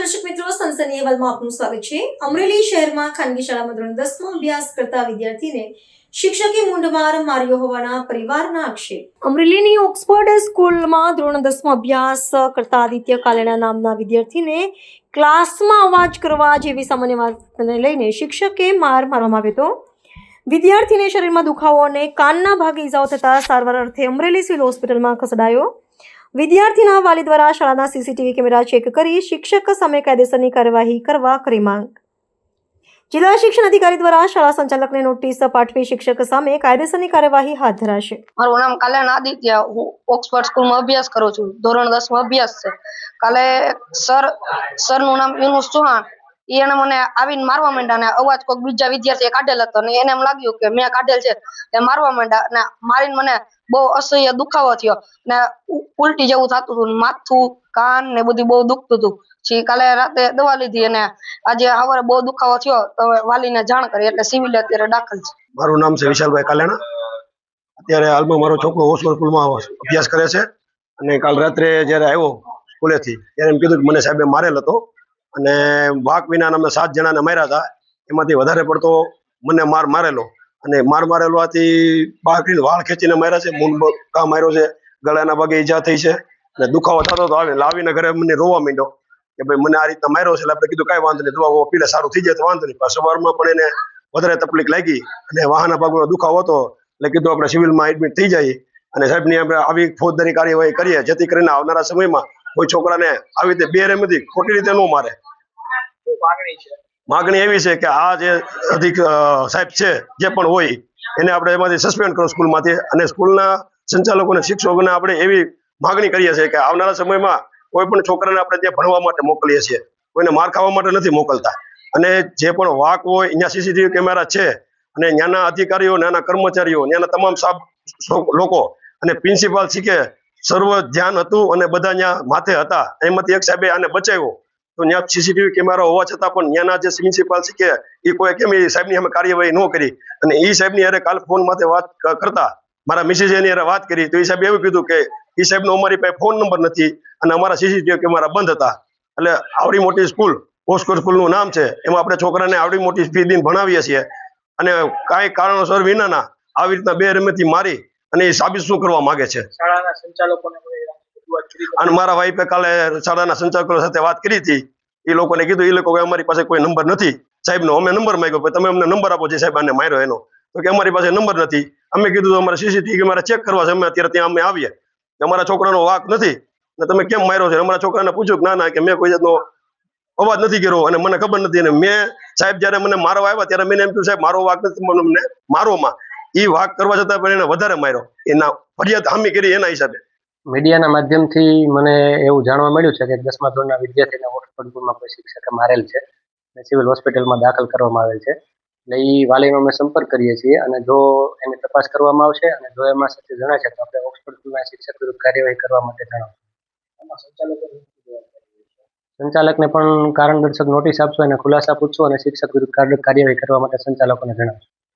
સમાચારની અહેવાલમાં આપનું સ્વાગત છે. અમરેલી શહેરમાં ખાનગી શાળામાં ધોરણ દસમાં અભ્યાસ કરતા વિદ્યાર્થીને શિક્ષકે મુંડમાર માર્યો હોવાના પરિવારના આક્ષેપ. અમરેલીની ઓક્સફર્ડ સ્કૂલમાં ધોરણ દસમાં અભ્યાસ કરતા આદિત્ય કાલેણા નામના વિદ્યાર્થીને ક્લાસમાં અવાજ કરવા જેવી સામાન્ય વાતને લઈને શિક્ષકે માર મારવામાં આવ્યો હતો. વિદ્યાર્થીને શરીરમાં દુખાવો અને કાનના ભાગે ઈજાઓ થતાં સારવાર અર્થે અમરેલી સિવિલ હોસ્પિટલમાં ખસેડાયો. વિદ્યાર્થીના વાલી દ્વારા શાળાના સીસીટીવી કેમેરા ચેક કરી શિક્ષક સામે કાયદેસરની કાર્યવાહી કરવા કરી માંગ. જિલ્લા શિક્ષણ અધિકારી દ્વારા શાળા સંચાલકને નોટિસ પાઠવી શિક્ષક સામે કાયદેસરની કાર્યવાહી હાથ ધરાશે. મારું નામ કલ્યાણ આદિત્ય. હું ઓક્સફર્ડ સ્કૂલમાં અભ્યાસ કરું છું. ધોરણ દસમાં અભ્યાસ છે. કાલે સર, સરનું નામ યુનુસ ચૌહાણ. એને મને આવીને મારવા માંડ્યા ને અવાજ કોઈક બીજા વિદ્યાર્થીએ કાઢેલ હતો ને એને એમ લાગ્યું કે મેં કાઢેલ છે તે મારવા માંડ્યા ને મારીને મને બહુ અસહ્ય દુખાવો થયો ને ઉલટી જેવું થતું હતું માથું, કાન ને બધું બહુ દુખતું હતું પછી કાલે રાતે દવા લીધી અને આજે સવારે બહુ દુખાવો થયો તો વાલીને જાણ કરી એટલે સિવિલ અત્યારે દાખલ છે. મારું નામ છે વિશાલભાઈ કાલેણા. અત્યારે હાલમાં મારો છોકરો સ્કૂલમાં અભ્યાસ કરે છે અને કાલ રાત્રે જ્યારે આવ્યો સ્કૂલેથી ત્યારે એમ કીધું કે મને સાહેબે મારેલ હતો. અને વાક વિના અમે સાત જણાને માર્યા હતા. એમાંથી વધારે પડતો મને માર મારેલો. અને માર મારેલો આથી બાકરીને વાળ ખેંચીને માર્યા છે. મૂન કા માર્યો છે. ગળાના ભાગે ઈજા થઈ છે. અને દુખાવો થતો હતો આવે. લાવીને ઘરે મને રોવા માંડ્યો. કે ભાઈ મને આ રીતના માર્યો છે. એટલે આપણે કીધું કાંઈ વાંધો નહીં. દુવા પીલે સારું થઈ જાય તો વાંધો નહીં. સવારમાં પણ એને વધારે તકલીફ લાગી. અને વાહના ભાગનો દુખાવો હતો. એટલે કીધું આપણે સિવિલમાં એડમિટ થઈ જાય. અને સાહેબની આપણે આવી ફોજદારી કાર્યવાહી કરીએ. જેથી કરીને આવનારા સમયમાં કોઈ છોકરાને આવી રીતે બે રેમથી ખોટી રીતે ન મારે. માગણી એવી છે કે આ જે અધિક સાહેબ છે, જે પણ હોય, એને આપણે એમાંથી સસ્પેન્ડ કરો સ્કૂલમાંથી. અને સ્કૂલના સંચાલકોને, શિક્ષકોને આપણે એવી માગણી કરીએ છીએ કે આવનારા સમયમાં કોઈ પણ છોકરાને આપણે ત્યાં ભણવા માટે મોકલીએ છીએ. કોઈને માર ખાવા માટે નથી મોકલતા. અને જે પણ વાક હોય, અહીંયા સીસીટીવી કેમેરા છે, અને ત્યાંના અધિકારીઓ, ત્યાંના કર્મચારીઓ, ત્યાંના તમામ સાબ લોકો અને પ્રિન્સિપાલ શીખે સર્વ ધ્યાન હતું અને બધા ત્યાં માથે હતા. એમાંથી એક સાહેબે આને બચાવ્યો. તો ત્યાં સીસીટીવી કેમેરા હોવા છતાં પણ ત્યાંના જે પ્રિન્સિપાલ શીખે એ કોઈ કેમ એ સાહેબની અમે કાર્યવાહી ન કરી. અને એ સાહેબની અરે કાલ ફોન માથે વાત કરતા. મારા મિસિસ એની અરે વાત કરી. તો એ સાહેબ એવું કીધું કે એ સાહેબનો અમારી પાસે ફોન નંબર નથી અને અમારા સીસીટીવી કેમેરા બંધ હતા. એટલે આવડી મોટી સ્કૂલ ઓસ્કોર સ્કૂલનું નામ છે. એમાં આપણે છોકરાને આવડી મોટી ફી દઈને ભણાવીએ છીએ. અને કાંઈ કારણોસર વિનાના આવી રીતના બે રમેથી મારી અને એ સાબિત શું કરવા માંગે છે? શાળાના સંચાલકોને? અને મારા વાઈફે કાલે શાળાના સંચાલકો સાથે વાત કરી હતી. એ લોકોને કીધું એ લોકો અમારી પાસે કોઈ નંબર નથી. સાહેબનો અમે નંબર માંગ્યો તમે અમને નંબર આપો જે સાહેબ આને માર્યો એનો. તો કે અમારી પાસે નંબર નથી. અમે કીધું અમારે સીસીટીવી મારે ચેક કરવા છે અમે અત્યારે ત્યાં અમે આવીએ. અમારા છોકરાનો વાક નથી. ને તમે કેમ માર્યો છે? અમારા છોકરાને પૂછ્યું કે ના ના કે મેં કોઈ જાતનો અવાજ નથી કર્યો અને મને ખબર નથી. અને મેં સાહેબ જ્યારે મને મારવા આવ્યા ત્યારે મેં એમ કહ્યું સાહેબ મારો વાક નથી મને અમને મારોમાં. એ વાક કરવા છતાં પણ એને વધારે માર્યો. એના ફરિયાદ હામી કરી એના હિસાબે. મીડિયાના માધ્યમથી મને એવું જાણવા મળ્યું છે કે દસમા ધોરણના વિદ્યાર્થીને ઓક્સફર્ડ સ્કૂલમાં કોઈ શિક્ષકે મારેલ છે અને સિવિલ હોસ્પિટલમાં દાખલ કરવામાં આવેલ છે. એટલે એ વાલીનો અમે સંપર્ક કરીએ છીએ અને જો એની તપાસ કરવામાં આવશે અને જો એમાં સત્ય જણાય છે તો આપણે ઓક્સફર્ડ સ્કૂલના શિક્ષક વિરુદ્ધ કાર્યવાહી કરવા માટે જણાવશું આમાં સંચાલકોની શું જવાબદારી છે? સંચાલકને પણ કારણદર્શક નોટિસ આપશો અને ખુલાસા પૂછશો અને શિક્ષક વિરુદ્ધ કાર્ય- કાર્યવાહી કરવા માટે સંચાલકોને જણાવશું.